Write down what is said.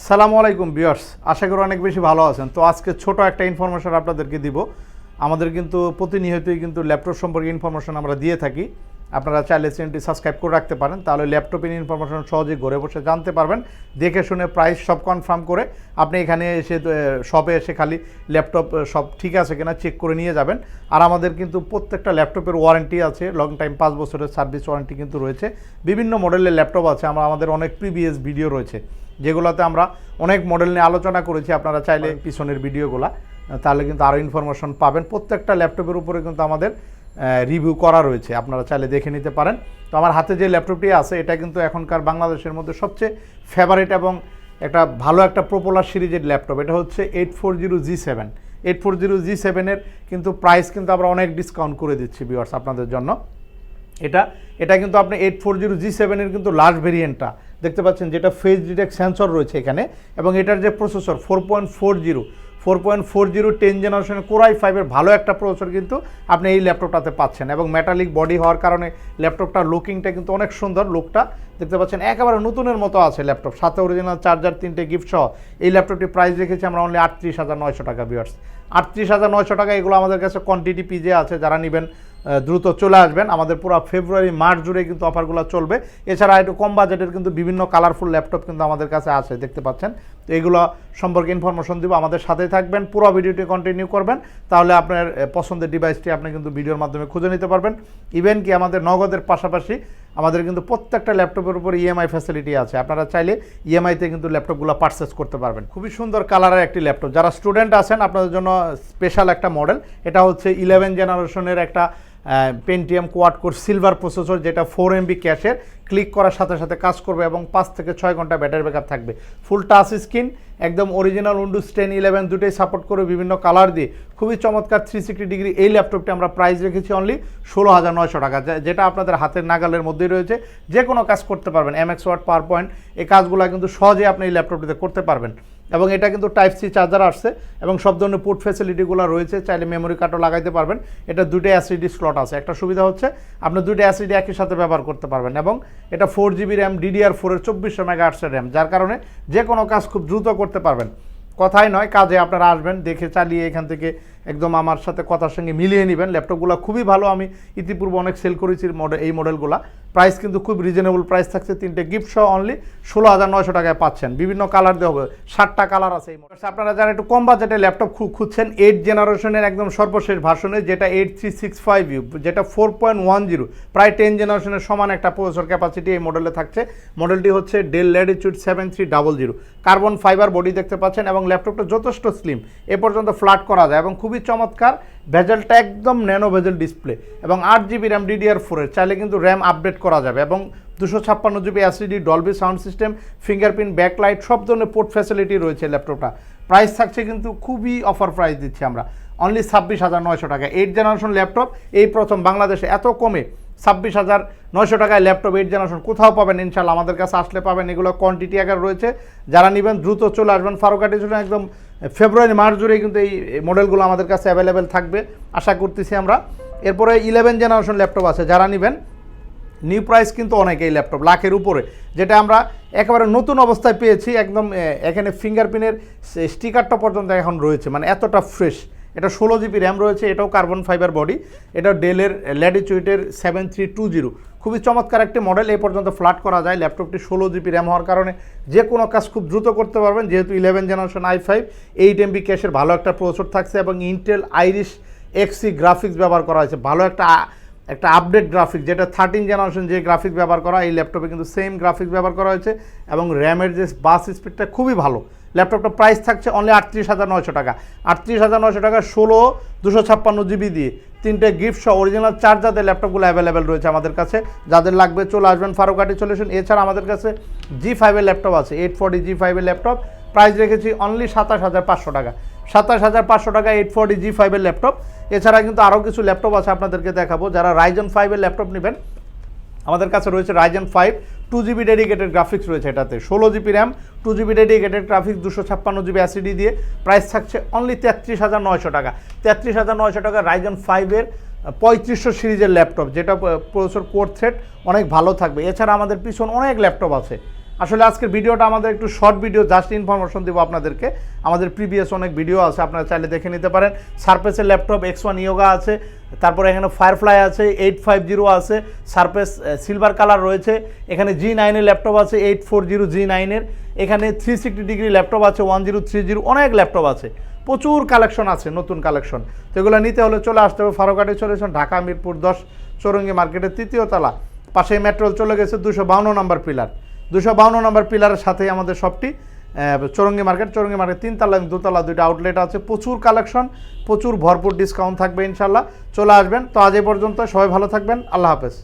আসসালামু আলাইকুম বিয়ার্স আশা করি অনেক বেশি ভালো আছেন। তো আজকে ছোট একটা ইনফরমেশন আপনাদেরকে দিব। আমাদের কিন্তু প্রতিনিয়তই কিন্তু ল্যাপটপ সম্পর্কে ইনফরমেশন আমরা দিয়ে থাকি। আপনারা চাইলে চ্যানেলটি সাবস্ক্রাইব করে রাখতে পারেন, তাহলে ল্যাপটপের ইনফরমেশন সহজেই ঘরে বসে জানতে পারবেন। দেখে শুনে প্রাইস সব কনফার্ম করে আপনি এখানে এসে শপে এসে খালি ল্যাপটপ সব ঠিক আছে কিনা চেক করে নিয়ে যাবেন। আর আমাদের কিন্তু প্রত্যেকটা ল্যাপটপের ওয়ারেন্টি আছে লং টাইম পাঁচ বছরের সার্ভিস ওয়ারেন্টি কিন্তু রয়েছে। বিভিন্ন মডেলের ল্যাপটপ আছে, আমরা, আমাদের অনেক প্রিভিয়াস ভিডিও রয়েছে। যেগুলোতে আমরা অনেক মডেল নিয়ে আলোচনা করেছি আপনারা চাইলে পিছনের ভিডিওগুলা তাহলে কিন্তু আরও ইনফরমেশন পাবেন। প্রত্যেকটা ল্যাপটপের উপরে কিন্তু আমাদের রিভিউ করা রয়েছে আপনারা চাইলে দেখে নিতে পারেন। তো আমার হাতে যে ল্যাপটপটি আছে এটা কিন্তু এখনকার বাংলাদেশের মধ্যে সবচেয়ে ফেভারিট এবং একটা ভালো একটা প্রপোলার সিরিজের ল্যাপটপ এটা হচ্ছে eight four zero G seven eight four zero G সেভেনের কিন্তু প্রাইস কিন্তু আমরা অনেক ডিসকাউন্ট করে দিচ্ছি ভিউয়ার্স আপনাদের জন্য। এটা এটা কিন্তু আপনি এইট ফোর জিরো জি সেভেনের কিন্তু লাস্ট ভেরিয়েন্টটা দেখতে পাচ্ছেন যেটা ফেস ডিটেক্ট সেন্সর রয়েছে এখানে, এবং এটার যে processor four point four zero four point four zero ten জেনারেশনের কোরাই ফাইভের ভালো একটা প্রসেসর কিন্তু আপনি এই ল্যাপটপটাতে পাচ্ছেন। এবং মেটালিক বডি হওয়ার কারণে ল্যাপটপটার লুকিংটা কিন্তু অনেক সুন্দর লুকটা দেখতে পাচ্ছেন একেবারে নতুনের মতো আছে ল্যাপটপ সাথে অরিজিনাল চার্জার তিনটে গিফট সহ। এই ল্যাপটপটি প্রাইস রেখেছি আমরা অনলি আটত্রিশ হাজার নয়শো টাকা বিয়ার্স আটত্রিশ হাজার নয়শো টাকা, এগুলো আমাদের কাছে কোয়ান্টিটি পিজে আছে, যারা নেবেন দ্রুত চলে আসবেন। আমাদের পুরো ফেব্রুয়ারি মার্চ জুড়ে কিন্তু অফারগুলো চলবে। এছাড়া একটু কম বাজেটের কিন্তু বিভিন্ন কালারফুল ল্যাপটপ কিন্তু আমাদের কাছে আছে, দেখতে পাচ্ছেন। তো এগুলো সম্পর্কে ইনফরমেশন দিব। আমাদের সাথেই থাকবেন, পুরো ভিডিওটি কন্টিনিউ করবেন। তাহলে আপনার পছন্দের ডিভাইসটি আপনি কিন্তু ভিডিওর মাধ্যমে খুঁজে নিতে পারবেন। ইভেন কি আমাদের নগদের পাশাপাশি আমাদের কিন্তু প্রত্যেকটা ল্যাপটপের উপর ইএমআই ফ্যাসিলিটি আছে। আপনারা চাইলে ইএমআইতে কিন্তু ল্যাপটপগুলো পারচেস করতে পারবেন। খুবই সুন্দর কালারের একটি ল্যাপটপ। যারা স্টুডেন্ট আছেন, আপনাদের জন্য স্পেশাল একটা মডেল এটা হচ্ছে ইলেভেন জেনারেশনের একটা Pentium quad core silver processor যেটা ফোর এমবি ক্যাশের ক্লিক করার সাথে সাথে কাজ করবে এবং পাঁচ থেকে ছয় ঘণ্টা ব্যাটারি ব্যাকআপ থাকবে। ফুল টাচ স্ক্রিন একদম অরিজিনাল উইন্ডোজ টেন ইলেভেন দুটোই সাপোর্ট করে বিভিন্ন কালার দিয়ে। খুবই চমৎকার থ্রি সিক্সটি ডিগ্রি এই ল্যাপটপটি আমরা প্রাইস রেখেছি অনলি ষোলো হাজার নয়শো টাকা যেটা আপনাদের হাতের নাগালের মধ্যেই রয়েছে। যে কোনো কাজ করতে পারবেন M X Word PowerPoint এই কাজগুলো কিন্তু সহজে আপনি এই ল্যাপটপটিতে করতে পারবেন। এবং এটা কিন্তু টাইপ সি চার্জার আসছে এবং সব ধরনের পোর্ট ফেসিলিটিগুলো রয়েছে, চাইলে মেমোরি কার্ডও লাগাইতে পারবেন। এটা দুটো অ্যাসিডি স্লট আছে। একটা সুবিধা হচ্ছে, আপনি দুটো অ্যাসিডি একই সাথে ব্যবহার করতে পারবেন এবং এটা ফোর জিবি র্যাম ডিডিআর ফোরের চব্বিশশো মেগা আটশো র্যাম যার কারণে যে কোনো কাজ খুব দ্রুত করতে পারবেন। কথাই নয়, কাজে আপনারা আসবেন, দেখে চালিয়ে এখান থেকে একদম আমার সাথে কথার সঙ্গে মিলিয়ে নেবেন। ল্যাপটপগুলো খুবই ভালো। আমি ইতিপূর্বে অনেক সেল করেছি মডেল এই মডেলগুলো প্রাইস কিন্তু খুব রিজনেবল প্রাইস থাকছে। তিনটে গিফট সহ অনলি ষোলো হাজার নয়শো টাকায় পাচ্ছেন। বিভিন্ন কালার দেওয়া হবে। ষাটটা কালার আছে এই মডেল আপনারা যারা একটু কম বাজেটে ল্যাপটপ খুব খুঁজছেন এইট জেনারেশনের একদম সর্বশেষ ভার্সনে যেটা eight three six five U যেটা ফোর পয়েন্ট ওয়ান জিরো প্রায় টেন জেনারেশনের সমান একটা প্রসেসর ক্যাপাসিটি এই মডেলে থাকছে। মডেলটি হচ্ছে Dell Latitude seven three double zero carbon fibre body দেখতে পাচ্ছেন এবং ল্যাপটপটা যথেষ্ট স্লিম এ পর্যন্ত ফ্ল্যাট করা যায় এবং খুবই চমৎকার। ভেজেলটা একদম ন্যানো ভেজেল ডিসপ্লে এবং আট জিবি র্যাম ডিডিআর ফোরের চাইলে কিন্তু র্যাম আপডেট করা যাবে এবং দুশো ছাপ্পান্ন GB SSD Dolby sound system fingerprint backlight সব ধরনের পোর্ট ফ্যাসিলিটি রয়েছে ল্যাপটপটা প্রাইস থাকছে কিন্তু খুবই অফার প্রাইস দিচ্ছি আমরা। অনলি ছাব্বিশ হাজার নয়শো টাকা। এইট জেনারেশন ল্যাপটপ এই প্রথম বাংলাদেশে এত কমে ছাব্বিশ হাজার নয়শো টাকায় ল্যাপটপ এইট জেনারেশন কোথাও পাবেন ইনশাল্লাহ আমাদের কাছে আসলে পাবেন, এগুলো কোয়ান্টিটি আকার রয়েছে। যারা নেবেন, দ্রুত চলে আসবেন। ফারুকাটি একদম ফেব্রুয়ারি, মার্চ জুড়ে কিন্তু এই মডেলগুলো আমাদের কাছে অ্যাভেলেবেল থাকবে। আশা করতেছি আমরা। এরপরে ইলেভেন জেনারেশন ল্যাপটপ আছে, যারা নেবেন নিউ প্রাইস কিন্তু অনেক এই ল্যাপটপ লাখের উপরে। যেটা আমরা একেবারে নতুন অবস্থায় পেয়েছি, একদম এখানে ফিঙ্গারপ্রিন্টের স্টিকারটা পর্যন্ত এখন রয়েছে মানে এতটা ফ্রেশ এটা ষোলো জিবি র্যাম রয়েছে, এটাও কার্বন ফাইবার বডি, এটা ডেলের ল্যাডিচুইটের সেভেন থ্রি টু জিরো। খুবই চমৎকার একটি মডেল এই পর্যন্ত ফ্ল্যাট করা যায় ল্যাপটপটি ষোলো জিবি র্যাম হওয়ার কারণে। যে কোনো কাজ খুব দ্রুত করতে পারবেন, যেহেতু eleven generation i five eight MB ক্যাশের ভালো একটা প্রসেসর থাকছে এবং ইন্টেল আইরিশ এক্সি গ্রাফিক্স ব্যবহার করা হয়েছে। ভালো একটা একটা আপডেট গ্রাফিক্স যেটা থার্টিন জেনারেশন যে গ্রাফিক্স ব্যবহার করা এই ল্যাপটপে কিন্তু সেম গ্রাফিক্স ব্যবহার করা হয়েছে এবং র্যামের যে বাস স্পিডটা খুবই ভালো। ল্যাপটপটা প্রাইস থাকছে অনলি আটত্রিশ হাজার নয়শো টাকা। আটত্রিশ হাজার নয়শো টাকা ষোলো, দুশো ছাপ্পান্ন জিবি দিয়ে। তিনটে গিফট সহ অরিজিনাল চার্জারদের ল্যাপটপগুলো অ্যাভেলেবেল রয়েছে আমাদের কাছে। যাদের লাগবে চলে আসবেন ফারুকাটি সলিউশন এছাড়া আমাদের কাছে জি ফাইভের ল্যাপটপ আছে এইট ফোর্টি জি ফাইভের ল্যাপটপ। প্রাইস রেখেছি অনলি সাতাশ হাজার পাঁচশো টাকা। সাতাশ হাজার পাঁচশো টাকা এইট ফোর্টি জি ফাইভের ল্যাপটপ। এছাড়া কিন্তু আরও কিছু ল্যাপটপ আছে আপনাদেরকে দেখাবো। যারা রাইজন ফাইভের ল্যাপটপ নেবেন, আমাদের কাছে রয়েছে Ryzen five two GB dedicated graphics রয়েছে এটাতে, ষোলো GB RAM two GB dedicated graphics দুশো ছাপ্পান্ন জিবি অ্যাসিডি দিয়ে। প্রাইস থাকছে অনলি তেত্রিশ হাজার নয়শো টাকা। তেত্রিশ হাজার নয়শো টাকা রাইজন ফাইভের পঁয়ত্রিশশো সিরিজের ল্যাপটপ যেটা প্রসেসর কোর সেট অনেক ভালো থাকবে। এছাড়া আমাদের পিছন অনেক ল্যাপটপ আছে। আসলে আজকের ভিডিওটা আমাদের একটু শর্ট ভিডিও জাস্ট ইনফরমেশন দিব আপনাদেরকে। আমাদের প্রিভিয়াস অনেক ভিডিও আছে, আপনারা চাইলে দেখে নিতে পারেন। সারফেসের ল্যাপটপ এক্স ওয়ান ইয়োগা আছে, তারপরে এখানে ফায়ারফ্লাই আছে এইট ফাইভ জিরো আছে সারফেস সিলভার কালার রয়েছে। এখানে জি নাইনের ল্যাপটপ আছে এইট ফোর জিরো জি নাইনের এখানে থ্রি সিক্সটি ডিগ্রি ল্যাপটপ আছে ওয়ান জিরো থ্রি জিরো অনেক ল্যাপটপ আছে। প্রচুর কালেকশন আছে, নতুন কালেকশন তো এগুলো নিতে হলে চলে আসতে হবে ফারুকাটে চলে ঢাকা, মিরপুর দশ, চৌরঙ্গি মার্কেটের তৃতীয় তলা। পাশে মেট্রোল চলে গেছে, দুশো বাউন্ন নম্বর পিলার দুশো বাউন্ন নম্বর পিলারের সাথে আমাদের শপটি চৌরঙ্গি মার্কেট চৌরঙ্গি মার্কেট তিনতলা এবং দুতলা দুইটা আউটলেট আছে। প্রচুর কালেকশন প্রচুর ভরপুর ডিসকাউন্ট থাকবে ইনশাল্লাহ চলে আসবেন। তো আজ এ পর্যন্ত সবাই ভালো থাকবেন। আল্লাহ হাফেজ।